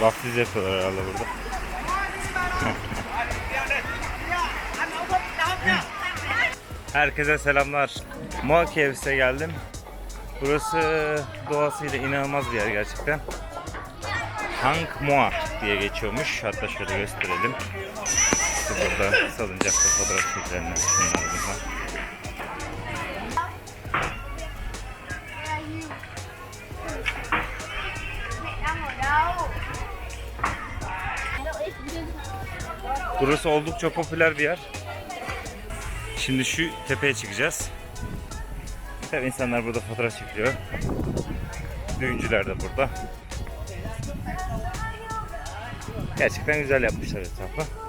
Vaftiz yapıyorlar herhalde burada. Herkese selamlar. Caves'e geldim. Burası doğasıyla inanılmaz bir yer gerçekten. Hang Moa diye geçiyormuş. Hatta şöyle gösterelim. Burada salıncakta fotoğraf çekilenler. Burası oldukça popüler bir yer. Şimdi şu tepeye çıkacağız. Tabii insanlar burada fotoğraf çekiliyor. Düğüncüler de burada. Gerçekten güzel yapmışlar etrafı.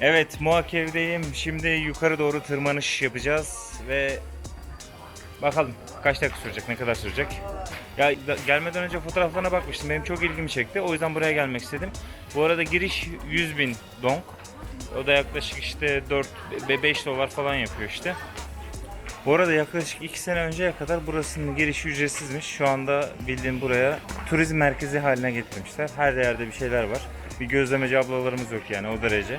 Evet, Muhakev'deyim. Şimdi yukarı doğru tırmanış yapacağız ve bakalım kaç dakika sürecek, ne kadar sürecek. Ya gelmeden önce fotoğraflarına bakmıştım. Benim çok ilgimi çekti. O yüzden buraya gelmek istedim. Bu arada giriş 100 bin dong. O da yaklaşık işte 4 5 dolar falan yapıyor işte. Bu arada yaklaşık 2 sene önceye kadar burasının girişi ücretsizmiş. Şu anda bildiğim buraya turizm merkezi haline getirmişler. Her yerde bir şeyler var. Bir gözlemeci ablalarımız yok yani o derece.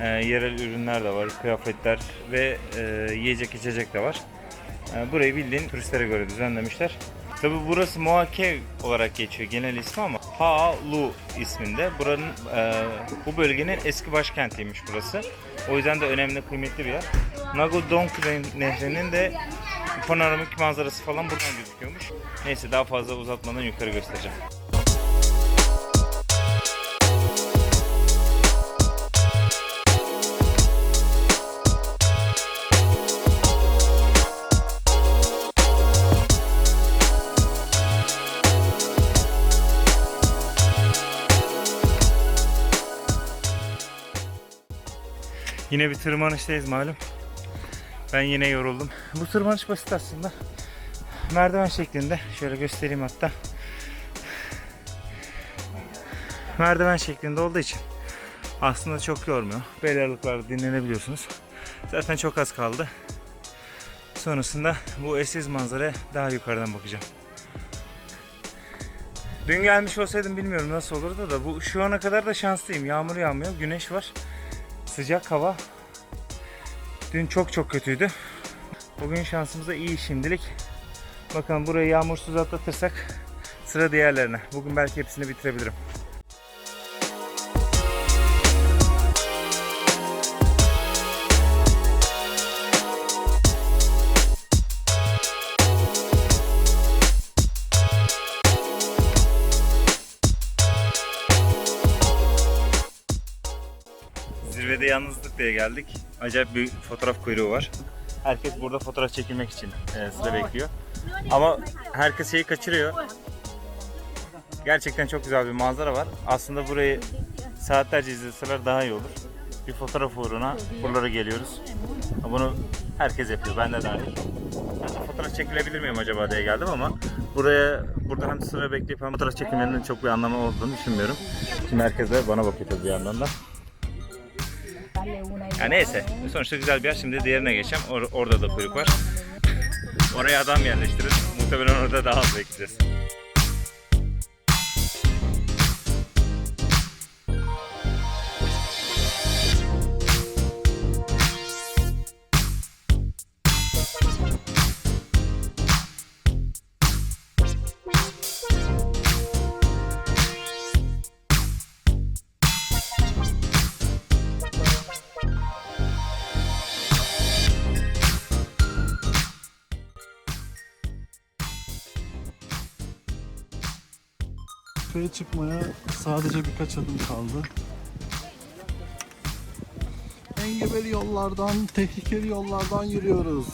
Ee, yerel ürünler de var, kıyafetler ve e, yiyecek içecek de var. Ee, burayı bildiğin turistlere göre düzenlemişler. Tabi burası Moakev olarak geçiyor genel ismi ama Haalu isminde. Buranın e, bu bölgenin eski başkentiymiş burası. O yüzden de önemli, kıymetli bir yer. Nagodong Nehri'nin de panoramik manzarası falan buradan gözüküyormuş. Neyse daha fazla uzatmadan yukarı göstereceğim. Yine bir tırmanıştayız malum. Ben yine yoruldum. Bu tırmanış basit aslında. Merdiven şeklinde. Şöyle göstereyim hatta. Merdiven şeklinde olduğu için aslında çok yormuyor. Bel aralıklarda dinlenebiliyorsunuz. Zaten çok az kaldı. Sonrasında bu eşsiz manzaraya daha yukarıdan bakacağım. Dün gelmiş olsaydım bilmiyorum nasıl olurdu da bu şu ana kadar da şanslıyım. Yağmur yağmıyor, güneş var. Sıcak hava. Dün çok çok kötüydü. Bugün şansımıza iyi şimdilik. Bakalım burayı yağmursuz atlatırsak sıra diğerlerine. Bugün belki hepsini bitirebilirim. Zirvede yalnızlık diye geldik. Acayip bir fotoğraf kuyruğu var. Herkes burada fotoğraf çekilmek için e, sıra bekliyor. Ama herkes şeyi kaçırıyor. Gerçekten çok güzel bir manzara var. Aslında burayı saatlerce izleseler daha iyi olur. Bir fotoğraf uğruna buralara geliyoruz. Bunu herkes yapıyor. Ben de dahil. De fotoğraf çekilebilir miyim acaba diye geldim ama buraya burada hem sıra bekleyip hem fotoğraf çekilmenin çok bir anlamı olduğunu düşünmüyorum. Şimdi herkes de bana bakıyor bir yandan da. Ya neyse. Sonuçta güzel bir yer. Şimdi diğerine geçeceğim. Or- orada da kuyruk var. Oraya adam yerleştirir. Muhtemelen orada daha az bekleyeceğiz. Tepeye çıkmaya sadece birkaç adım kaldı. Engebeli yollardan, tehlikeli yollardan yürüyoruz.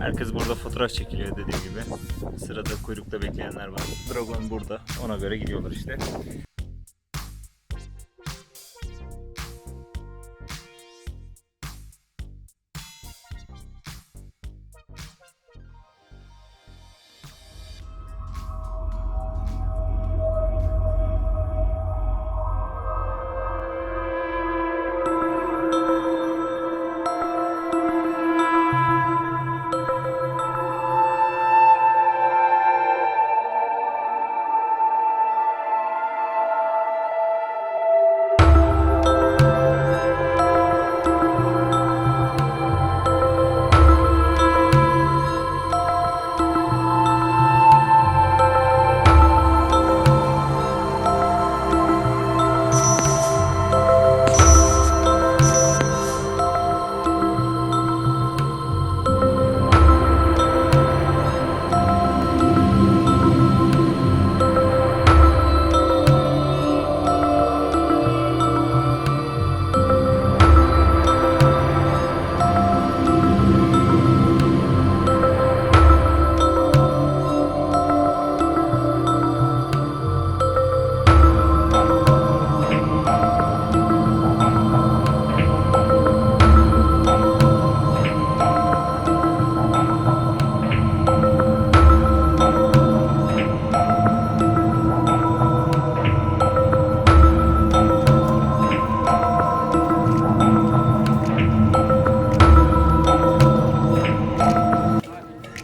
Herkes burada fotoğraf çekiliyor dediğim gibi. Sırada kuyrukta bekleyenler var. Dragon burada. Ona göre gidiyorlar işte.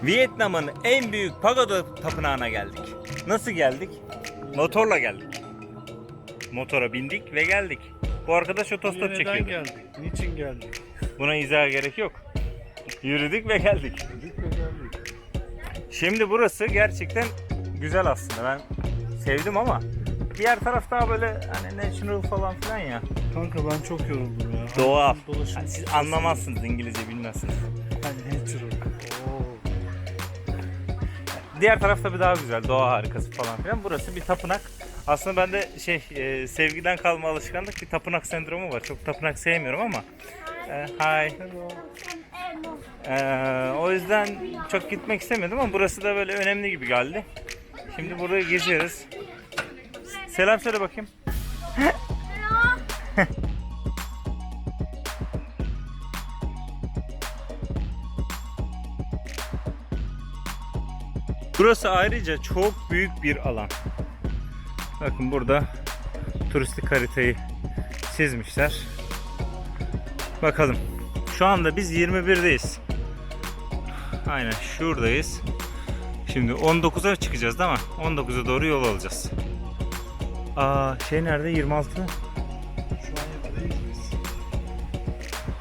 Vietnam'ın en büyük pagoda tapınağına geldik. Nasıl geldik? Motorla geldik. Motora bindik ve geldik. Bu arkadaş otostop Neden çekiyordu. geldik? Niçin geldik? Buna izah gerek yok. Yürüdük ve geldik. Dedik ve geldik. Şimdi burası gerçekten güzel aslında. Ben sevdim ama diğer taraf daha böyle hani natural falan filan ya. Kanka ben çok yoruldum ya. Dolaşım- Yani siz anlamazsınız İngilizce bilmezsiniz. Hani natural. Diğer taraf tabii daha güzel. Doğa harikası falan filan. Burası bir tapınak. Aslında bende şey e, sevgiden kalma alışkanlık bir tapınak sendromu var. Çok tapınak sevmiyorum ama. E, hi. E, o yüzden çok gitmek istemedim ama burası da böyle önemli gibi geldi. Şimdi burada geziyoruz. Selam söyle bakayım. Burası ayrıca çok büyük bir alan. Bakın burada turistik haritayı çizmişler. Bakalım. Şu anda biz 21'deyiz. Aynen şuradayız. Şimdi 19'a çıkacağız değil mi? 19'a doğru yol alacağız. Aa şey nerede? 26 mı? Şu an yedideyiz biz.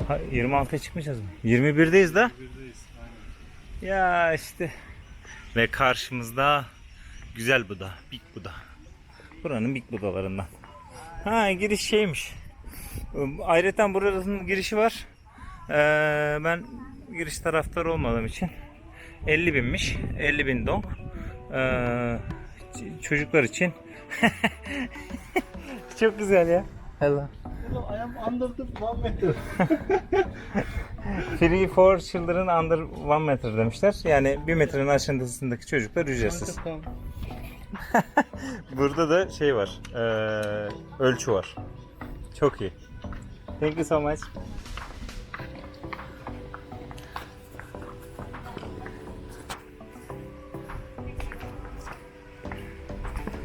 Ha, 26'ya çıkmayacağız mı? 21'deyiz de. Birdeyiz. Aynen. Ya işte. Ve karşımızda güzel Buda, Big Buda. Buranın Big Budalarından. Ha giriş şeymiş. Ayrıca buranın girişi var. Ee, ben giriş taraftarı olmadığım için 50 binmiş. 50 bin dong. Ee, çocuklar için. Çok güzel ya. Hello. I am under the one meter. Free for children under 1 metre demişler. Yani 1 metrenin aşağısındaki çocuklar ücretsiz. Burada da şey var. eee, ölçü var. Çok iyi. Thank you so much.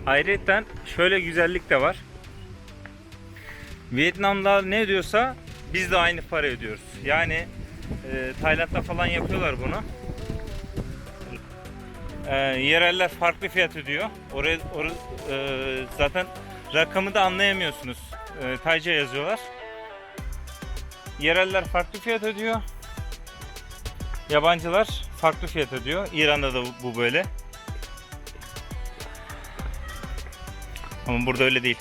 Ayrıca şöyle güzellik de var. Vietnam'da ne diyorsa biz de aynı para ödüyoruz. Yani e, Tayland'da falan yapıyorlar bunu. E, yereller farklı fiyat ödüyor. Oraya, oraya e, zaten rakamı da anlayamıyorsunuz. E, Tayca yazıyorlar. Yereller farklı fiyat ödüyor. Yabancılar farklı fiyat ödüyor. İran'da da bu böyle. Ama burada öyle değil.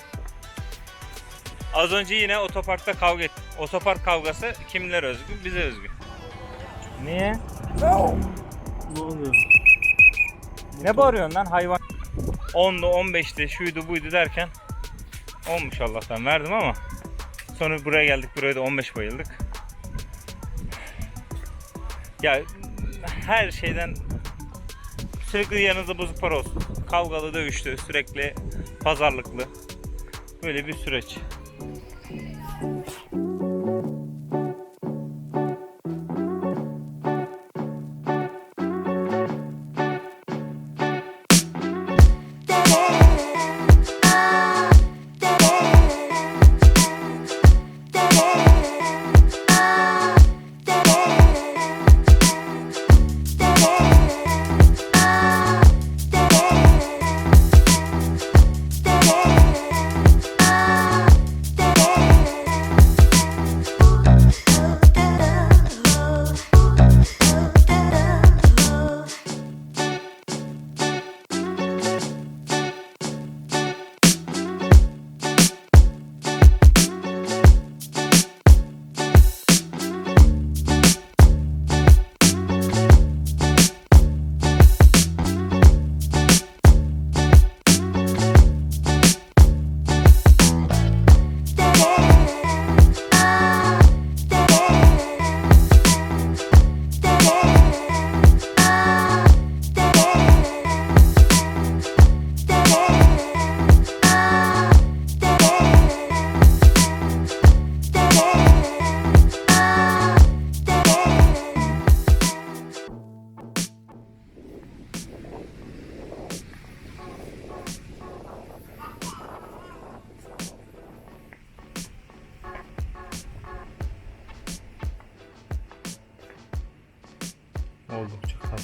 Az önce yine otoparkta kavga ettik. Otopark kavgası kimlere özgü? Bize özgü. Niye? Ne oluyor? Ne bağırıyorsun lan hayvan? 10'du 15'ti şuydu buydu derken olmuş Allah'tan verdim ama sonra buraya geldik buraya da 15 bayıldık. Ya her şeyden sürekli yanınızda bozuk para olsun. Kavgalı, dövüşlü, sürekli pazarlıklı. Böyle bir süreç.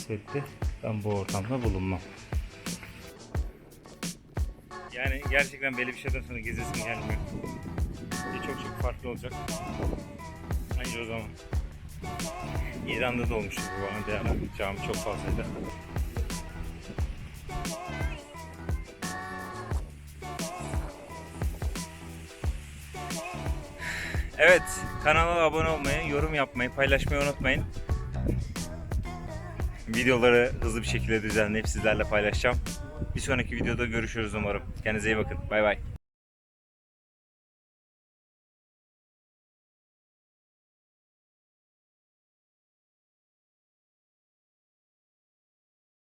Kasvetli. Ben bu ortamda bulunmam. Yani gerçekten belli bir şeyden sonra gezesim gelmiyor. Bir çok çok farklı olacak. Anca o zaman. İran'da da olmuştu bu bana bir ara. Cami çok fazlaydı. Evet, kanala abone olmayı, yorum yapmayı, paylaşmayı unutmayın. Videoları hızlı bir şekilde düzenleyip sizlerle paylaşacağım. Bir sonraki videoda görüşürüz umarım. Kendinize iyi bakın. Bay bay.